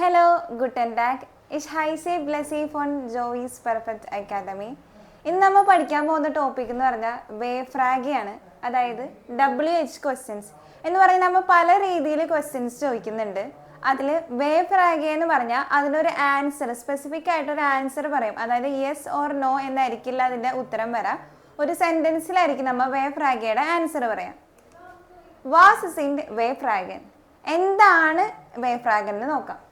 Hello, back Tag. Hi say Blessy ഫോൺ Joice perfect academy ഇന്ന് നമ്മൾ പഠിക്കാൻ പോകുന്ന ടോപ്പിക് എന്ന് പറഞ്ഞാൽ വേ ഫ്രാഗിയാണ് അതായത് ഡബ്ല്യു എച്ച് ക്വസ്റ്റ്യൻസ് എന്ന് പറയുന്ന നമ്മൾ പല രീതിയിൽ ക്വസ്റ്റ്യൻസ് ചോദിക്കുന്നുണ്ട്. അതിൽ വേ ഫ്രാഗി എന്ന് പറഞ്ഞാൽ അതിനൊരു ആൻസർ സ്പെസിഫിക് ആയിട്ടൊരു ആൻസർ പറയും. അതായത് യെസ് ഓർ നോ എന്നായിരിക്കില്ല അതിന്റെ ഉത്തരം വരാം. ഒരു സെന്റൻസിലായിരിക്കും നമ്മൾ വേ ഫ്രാഗിയുടെ ആൻസർ പറയാം. വാസ് ഇസ് ഇൻ വേ ഫ്രാഗൻ എന്താണ് വേ ഫ്രാഗൻ എന്ന് നോക്കാം.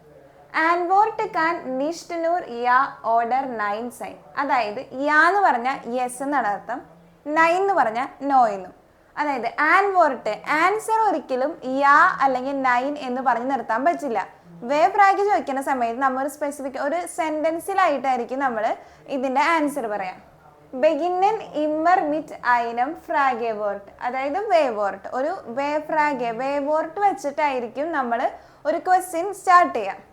ആൻവോർട്ട് കാൻ നിഷ്ടുനൂർ യാ ഓർഡർ നയൻ സൈൻ. അതായത് യാ എന്ന് പറഞ്ഞാൽ യെസ് എന്നാണ് അർത്ഥം. നയൻ എന്ന് പറഞ്ഞാൽ നോ എന്നും. അതായത് ആൻവോർട്ട് ആൻസർ ഒരിക്കലും യാ അല്ലെങ്കിൽ നൈൻ എന്ന് പറഞ്ഞ് നിർത്താൻ പറ്റില്ല. വേഫ്രാഗ് ചോദിക്കുന്ന സമയത്ത് നമ്മൾ ഒരു സ്പെസിഫിക് ഒരു സെന്റൻസിലായിട്ടായിരിക്കും നമ്മൾ ഇതിന്റെ ആൻസർ പറയാം. ബെഗിന്നൻ ഇമ്മർ മിറ്റ് ഐനം ഫ്രാഗേവോർട്ട് അതായത് വേവോർട്ട് ഒരു വേ ഫ്രാഗേ വേവോർട്ട് വെച്ചിട്ടായിരിക്കും നമ്മൾ ഒരു ക്വസ്റ്റ്യൻ സ്റ്റാർട്ട് ചെയ്യാം.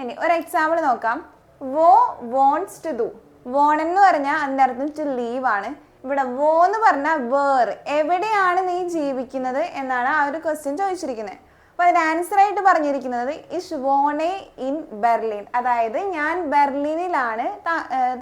ഇനി ഒരു എക്സാമ്പിൾ നോക്കാം. വോ വോൺസ് ടു ഡു വോൺ എന്ന് പറഞ്ഞാൽ അതിന്റെ അർത്ഥം ടു ലീവ് ആണ്. ഇവിടെ വോ എന്ന് പറഞ്ഞാൽ വേർ എവിടെയാണ് നീ ജീവിക്കുന്നത് എന്നാണ് ആ ഒരു ക്വസ്റ്റ്യൻ ചോദിച്ചിരിക്കുന്നത്. അപ്പോൾ അതിന് ആൻസർ ആയിട്ട് പറഞ്ഞിരിക്കുന്നത് ഇഷ് വോണെ ഇൻ ബെർലിൻ അതായത് ഞാൻ ബെർലിനിലാണ്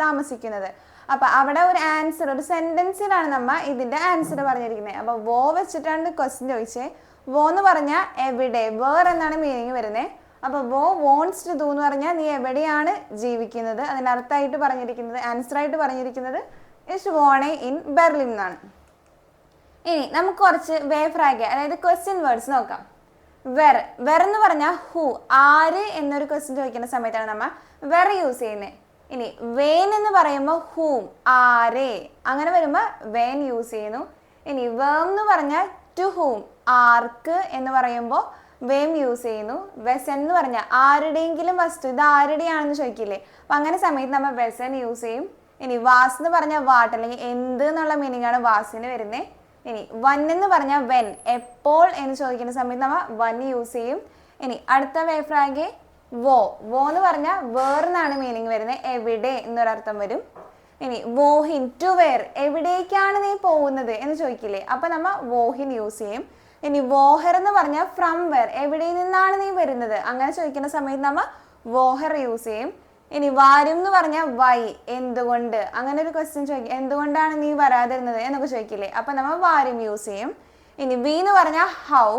താമസിക്കുന്നത്. അപ്പൊ അവിടെ ഒരു ആൻസർ ഒരു സെന്റൻസിലാണ് നമ്മ ഇതിന്റെ ആൻസർ പറഞ്ഞിരിക്കുന്നത്. അപ്പൊ വോ വെച്ചിട്ടാണ് ക്വസ്റ്റ്യൻ ചോദിച്ചത് വോ എന്ന് പറഞ്ഞാൽ എവിടെ? വേർ എന്നാണ് മീനിങ് വരുന്നത്. അപ്പൊ വോ വോൺസ് ടു ദൂ എന്ന് പറഞ്ഞാൽ നീ എവിടെയാണ് ജീവിക്കുന്നത്? അതിന്റെ അർത്ഥമായിട്ട് പറഞ്ഞിരിക്കുന്നത് ആൻസർ ആയിട്ട് പറഞ്ഞിരിക്കുന്നത് ഇസ് വോണെ ഇൻ ബെർലിൻ എന്നാണ്. ഇനി നമുക്ക് കുറച്ച് വേഫ്രാഗ് അതായത് ക്വസ്റ്റ്യൻ വേർഡ്സ് നോക്കാം. വെർ വെർ എന്ന് പറഞ്ഞാൽ ഹു ആര് എന്നൊരു ക്വസ്റ്റ്യൻ ചോദിക്കുന്ന സമയത്താണ് നമ്മൾ വെർ യൂസ് ചെയ്യുന്നത് ഇനി വേൻ എന്ന് പറയുമ്പോൾ ഹൂം ആരെ അങ്ങനെ വരുമ്പോൾ വേൻ യൂസ് ചെയ്യുന്നു. ഇനി വേം എന്ന് പറഞ്ഞാൽ ടു ഹൂം ആർക്ക് എന്ന് പറയുമ്പോൾ വേം യൂസ് ചെയ്യുന്നു. വെസൻ എന്ന് പറഞ്ഞാൽ ആരുടെയെങ്കിലും വസ്തു ഇത് ആരുടെയാണെന്ന് ചോദിക്കില്ലേ? അപ്പം അങ്ങനെ സമയത്ത് നമ്മൾ വെസൻ യൂസ് ചെയ്യും. ഇനി വാസ് എന്ന് പറഞ്ഞാൽ വാട്ട് അല്ലെങ്കിൽ എന്ത് എന്നുള്ള മീനിങ് ആണ് വാസിന് വരുന്നത് ഇനി വൻ എന്ന് പറഞ്ഞാൽ വെൻ എപ്പോൾ എന്ന് ചോദിക്കുന്ന സമയത്ത് നമ്മൾ വൻ യൂസ് ചെയ്യും. ഇനി അടുത്ത വേഫ്രാഗെ വോ. വോ എന്ന് പറഞ്ഞാൽ വേർ എന്നാണ് മീനിങ് വരുന്നത് എവിടെ എന്നൊരർത്ഥം വരും. ഇനി വോഹിൻ ടു വേർ എവിടേക്കാണ് നീ പോകുന്നത് എന്ന് ചോദിക്കില്ലേ? അപ്പം നമ്മൾ വോഹിൻ യൂസ് ചെയ്യും. ഇനി വോഹർ എന്ന് പറഞ്ഞാൽ ഫ്രം വെർ എവിടെ നിന്നാണ് നീ വരുന്നത്? അങ്ങനെ ചോദിക്കുന്ന സമയത്ത് നമ്മൾ വോഹർ യൂസ് ചെയ്യും. ഇനി വാരും എന്ന് പറഞ്ഞാൽ വൈ എന്തുകൊണ്ട്? അങ്ങനെ ഒരു ക്വസ്റ്റ്യൻ ചോദിക്കും. എന്തുകൊണ്ടാണ് നീ വരാതിരുന്നത് എന്നൊക്കെ ചോദിക്കില്ലേ? അപ്പൊ നമ്മൾ വാരും യൂസ് ചെയ്യും. ഇനി വി എന്ന് പറഞ്ഞാൽ ഹൗ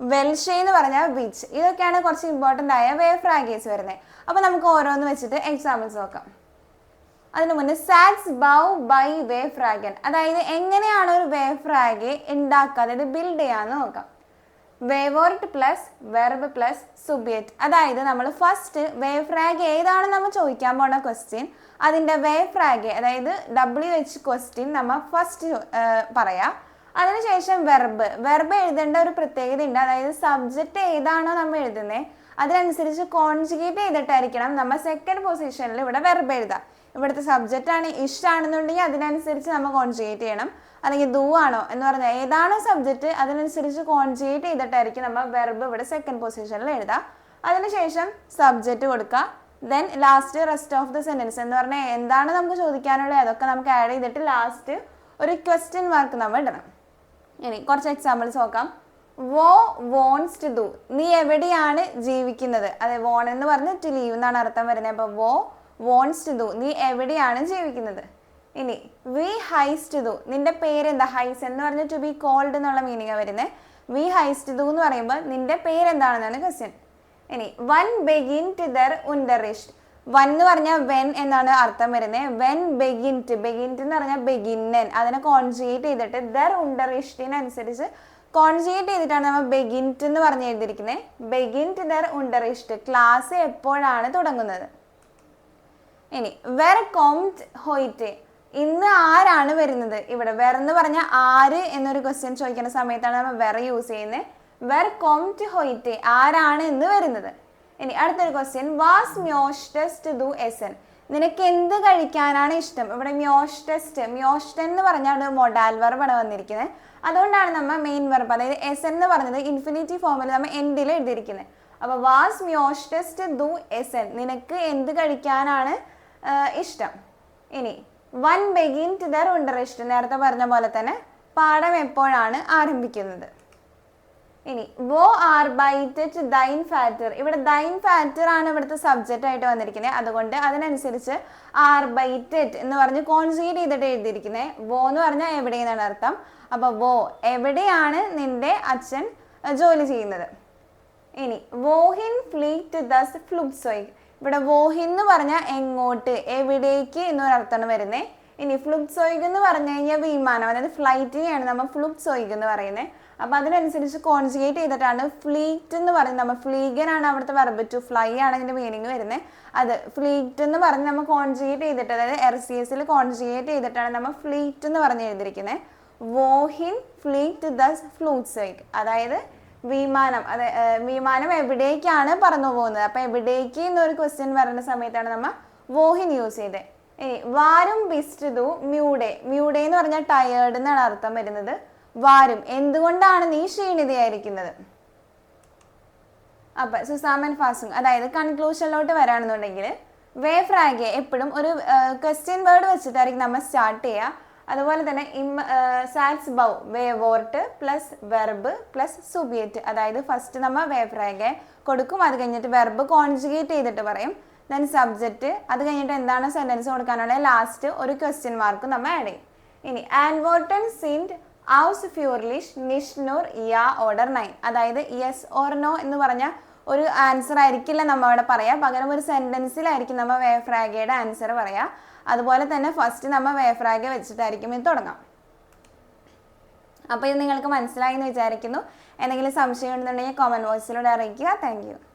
വെൽഷേ എന്ന് പറഞ്ഞാൽ വിച്ച് ഇതൊക്കെയാണ് കുറച്ച് ഇമ്പോർട്ടന്റ് ആയ വേ ഫ്രാഗേസ് വരുന്നത് അപ്പോൾ നമുക്ക് ഓരോന്ന് വെച്ചിട്ട് എക്സാമ്പിൾസ് നോക്കാം. അതിനു മുന്നേ സാറ്റ്സ് ബൗ ബൈ വേ ഫ്രാഗൻ അതായത് എങ്ങനെയാണ് ഒരു വേ ഫ്രാഗെ ഉണ്ടാക്കുക? അതായത് ബിൽഡ് ചെയ്യാന്ന് നോക്കാം. വേവോർട്ട് പ്ലസ് വെർബ് പ്ലസ് സുബിയറ്റ് അതായത് നമ്മൾ ഫസ്റ്റ് വേ ഫ്രാഗ് ഏതാണ് നമ്മൾ ചോദിക്കാൻ പോണ ക്വസ്റ്റ്യൻ അതിന്റെ വേ ഫ്രാഗ് അതായത് ഡബ്ല്യു എച്ച് ക്വസ്റ്റ്യൻ നമ്മൾ ഫസ്റ്റ് പറയാം. അതിനുശേഷം വെർബ് വെർബ് എഴുതേണ്ട ഒരു പ്രത്യേകത ഉണ്ട് അതായത് സബ്ജക്റ്റ് ഏതാണോ നമ്മൾ എഴുതുന്നത് അതിനനുസരിച്ച് കോൺജുഗേറ്റ് ചെയ്തിട്ടായിരിക്കണം നമ്മൾ സെക്കൻഡ് പൊസിഷനിൽ ഇവിടെ വെർബ് എഴുതാം. ഇവിടുത്തെ സബ്ജക്റ്റ് ആണ് ഇഷ്ടമാണെന്നുണ്ടെങ്കിൽ അതിനനുസരിച്ച് നമ്മൾ കോൺജുഗേറ്റ് ചെയ്യണം. അല്ലെങ്കിൽ ദൂ ആണോ എന്ന് പറഞ്ഞാൽ ഏതാണ് സബ്ജക്റ്റ് അതിനനുസരിച്ച് കോൺജുഗേറ്റ് ചെയ്തിട്ടായിരിക്കും നമ്മൾ വെർബ് ഇവിടെ സെക്കൻഡ് പൊസിഷനിൽ എഴുതാം. അതിനുശേഷം സബ്ജക്റ്റ് കൊടുക്കുക. Then last rest of the sentence എന്ന് പറഞ്ഞാൽ എന്താണ് നമുക്ക് ചോദിക്കാനുള്ളത്? അതൊക്കെ നമുക്ക് ആഡ് ചെയ്തിട്ട് ലാസ്റ്റ് ഒരു ക്വസ്റ്റ്യൻ മാർക്ക് നമ്മൾ ഇടണം. ഇനി കുറച്ച് എക്സാമ്പിൾസ് നോക്കാം. വോ വോൺസ് ടു ഡു നീ എവിടെയാണ് ജീവിക്കുന്നത്? അതെ വോൺ എന്ന് പറഞ്ഞ് ടു ലീവ് എന്നാണ് അർത്ഥം വരുന്നത്. അപ്പോൾ വോ വോൺസ് ടു ദു നീ എവിടെയാണ് ജീവിക്കുന്നത്? ഇനി വി ഹൈസ് ടു ദു നിന്റെ പേരെന്താ? ഹൈസ് എന്ന് പറഞ്ഞ ടു ബി കോൾഡ് എന്നുള്ള മീനിങ് വരുന്നത് വി ഹൈസ് ടു ദു എന്ന് പറയുമ്പോൾ നിന്റെ പേരെന്താണെന്നാണ് ക്വസ്റ്റ്യൻ ഇനി വൺ ബെഗിൻ ടു ദർ ഉണ്ടറിഷ്ട് വൺ എന്ന് പറഞ്ഞാൽ വെൻ എന്നാണ് അർത്ഥം വരുന്നത് വെൻ ബെഗിന്റ് ബെഗിന്റ് എന്ന് പറഞ്ഞാൽ ബെഗിന്നൻ അതിനെ കോൺജുഗേറ്റ് ചെയ്തിട്ട് ദർ ഉണ്ടറിഷ്ടിനനുസരിച്ച് കോൺജുഗേറ്റ് ചെയ്തിട്ടാണ് നമ്മൾ ബെഗിന്റ് എന്ന് പറഞ്ഞ് എഴുതിയിരിക്കുന്നത് ബെഗിന്റ് ദർ ഉണ്ടറിഷ്ട് ക്ലാസ് എപ്പോഴാണ് തുടങ്ങുന്നത്? ഇനി വെർ കോംറ്റ് ഹോയിറ്റ് ഇന്ന് ആരാണ് വരുന്നത്? ഇവിടെ വെർ എന്ന് പറഞ്ഞാൽ ആര് എന്നൊരു ക്വസ്റ്റ്യൻ ചോദിക്കുന്ന സമയത്താണ് നമ്മൾ വെർ യൂസ് ചെയ്യുന്നത് വെർ കോംറ്റ് ഹോയിറ്റ് ആരാണ് എന്ന് വരുന്നത്? ഇനി അടുത്തൊരു ക്വസ്റ്റ്യൻ വാസ് മ്യോസ്റ്റസ്റ്റ് എസ് എസൻ നിനക്ക് എന്ത് കഴിക്കാനാണ് ഇഷ്ടം? ഇവിടെ മ്യോസ്റ്റസ്റ്റ് മ്യോഷ്ടൻ എന്ന് പറഞ്ഞാൽ ഒരു മൊഡാൽ വർബാണ് വന്നിരിക്കുന്നത് അതുകൊണ്ടാണ് നമ്മൾ മെയിൻ വെർബ് അതായത് എസൻ എന്ന് പറഞ്ഞത് ഇൻഫിനിറ്റി ഫോമിൽ നമ്മൾ എൻഡിൽ എഴുതിയിരിക്കുന്നത് അപ്പോൾ വാസ് മ്യോസ്റ്റസ്റ്റ് എസ് എസൻ നിനക്ക് എന്ത് കഴിക്കാനാണ് ഇഷ്ടം. ഇനി വൺ ബെഗിൻ ടു ദർ ഉണ്ടറിസ്റ്റ് നേരത്തെ പറഞ്ഞ പോലെ തന്നെ പാഠം എപ്പോഴാണ് ആരംഭിക്കുന്നത്? ഇനി വോ R byte to thine fatter ഇവിടെ ദൈൻ ഫാറ്റർ ആണ് ഇവിടുത്തെ സബ്ജക്റ്റ് ആയിട്ട് വന്നിരിക്കുന്നത്. അതുകൊണ്ട് അതിനനുസരിച്ച് ആർ ബൈറ്റഡ് എന്ന് പറഞ്ഞ് കോൺസീഡ് ചെയ്തിട്ട് എഴുതിയിരിക്കുന്നത്. വോ എന്ന് പറഞ്ഞാൽ എവിടെയെന്നാണ് അർത്ഥം? അപ്പോൾ വോ എവിടെയാണ് നിന്റെ അച്ഛൻ ജോലി ചെയ്യുന്നത്? ഇനി വോഹിൻ ഫ്ലീറ്റ് ദസ് ഫ്ലുപ്സോയ് ഇവിടെ വോഹി എന്ന് പറഞ്ഞാൽ എങ്ങോട്ട് എവിടേക്ക് എന്നൊരർത്ഥമാണ് വരുന്നത് ഇനി ഫ്ലുപ്സോയിഗ് എന്ന് പറഞ്ഞു കഴിഞ്ഞാൽ വിമാനം അതായത് ഫ്ലൈറ്റിനെയാണ് നമ്മൾ ഫ്ലുപ്സോയിഗ് എന്ന് പറയുന്നത് അപ്പൊ അതിനനുസരിച്ച് കോൺജുഗേറ്റ് ചെയ്തിട്ടാണ് ഫ്ലീറ്റ് എന്ന് പറയുന്നത്. നമ്മൾ ഫ്ലീഗൻ ആണ് അവിടുത്തെ വെർബ് ടു ഫ്ലൈ ആണ് ഇതിന്റെ മീനിങ് വരുന്നത് അത് ഫ്ലീറ്റ് എന്ന് പറഞ്ഞ് നമ്മൾ കോൺജുഗേറ്റ് ചെയ്തിട്ട് അതായത് എർ സി എസിൽ കോൺജുഗേറ്റ് ചെയ്തിട്ടാണ് നമ്മൾ ഫ്ലീറ്റ് എന്ന് പറഞ്ഞ് എഴുതിയിരിക്കുന്നത് വോഹിൻ ഫ്ലീറ്റ് ദസ് ഫ്ലൂട്ട്സോയിഗ് അതായത് വിമാനം അതെ വിമാനം എവിടേക്കാണ് പറന്നു പോകുന്നത്? അപ്പൊ എവിടേക്ക് എന്നൊരു ക്വസ്റ്റ്യൻ വരുന്ന സമയത്താണ് നമ്മൾ വോഹിൻ യൂസ് ചെയ്തത് ഇനി വാരും ബിസ്റ്റിതു മ്യൂഡേ മ്യൂഡേ എന്ന് പറഞ്ഞാൽ ടയേർഡ് എന്നാണ് അർത്ഥം വരുന്നത്. വാരും. എന്തുകൊണ്ടാണ് നീ ക്ഷീണിതയായിരിക്കുന്നത്? അപ്പൊ സുസാമൻ ഫാസുങ് അതായത് കൺക്ലൂഷനിലോട്ട് വരാണെന്നുണ്ടെങ്കിൽ വേ ഫ്രാഗെ എപ്പോഴും ഒരു ക്വസ്റ്റ്യൻ വേർഡ് വെച്ചിട്ടായിരിക്കും നമ്മൾ സ്റ്റാർട്ട് ചെയ്യുക അതുപോലെ തന്നെ ഇം സാറ്റ്സ് ബൗ വേ വോർട്ട് പ്ലസ് വെർബ് പ്ലസ് സുബിയറ്റ് അതായത് ഫസ്റ്റ് നമ്മൾ വേ ഫ്രാഗെ കൊടുക്കും. അത് കഴിഞ്ഞിട്ട് വെർബ് കോൺജുഗേറ്റ് ചെയ്തിട്ട് പറയും. ദെൻ സബ്ജക്റ്റ് അത് കഴിഞ്ഞിട്ട് എന്താണ് സെന്റൻസ് കൊടുക്കാനുള്ളത് ലാസ്റ്റ് ഒരു ക്വസ്റ്റ്യൻ മാർക്ക് നമ്മൾ ആഡ് ചെയ്യും. ഇനി ആൻവോർട്ടൺ സിൻഡ് ഔസ് ഫ്യൂർലിഷ് നിഷ്നൂർ യാ ഓർഡർ നയൻ അതായത് യെസ് ഓർ നോ എന്ന് പറഞ്ഞ ഒരു ആൻസർ ആയിരിക്കില്ല നമ്മൾ അവിടെ പറയാ. പകരം ഒരു സെന്റൻസിലായിരിക്കും നമ്മൾ വേഫ്രാഗയുടെ ആൻസർ പറയാ. അതുപോലെ തന്നെ ഫസ്റ്റ് നമ്മൾ വേഫ്രാഗ വെച്ചിട്ടായിരിക്കും ഇത് തുടങ്ങാം. അപ്പോൾ ഇത് നിങ്ങൾക്ക് മനസ്സിലായി എന്ന് വിചാരിക്കുന്നു. എന്തെങ്കിലും സംശയം ഉണ്ടെന്നുണ്ടെങ്കിൽ കോമൻ ബോക്സിലൂടെ അറിയിക്കുക. താങ്ക്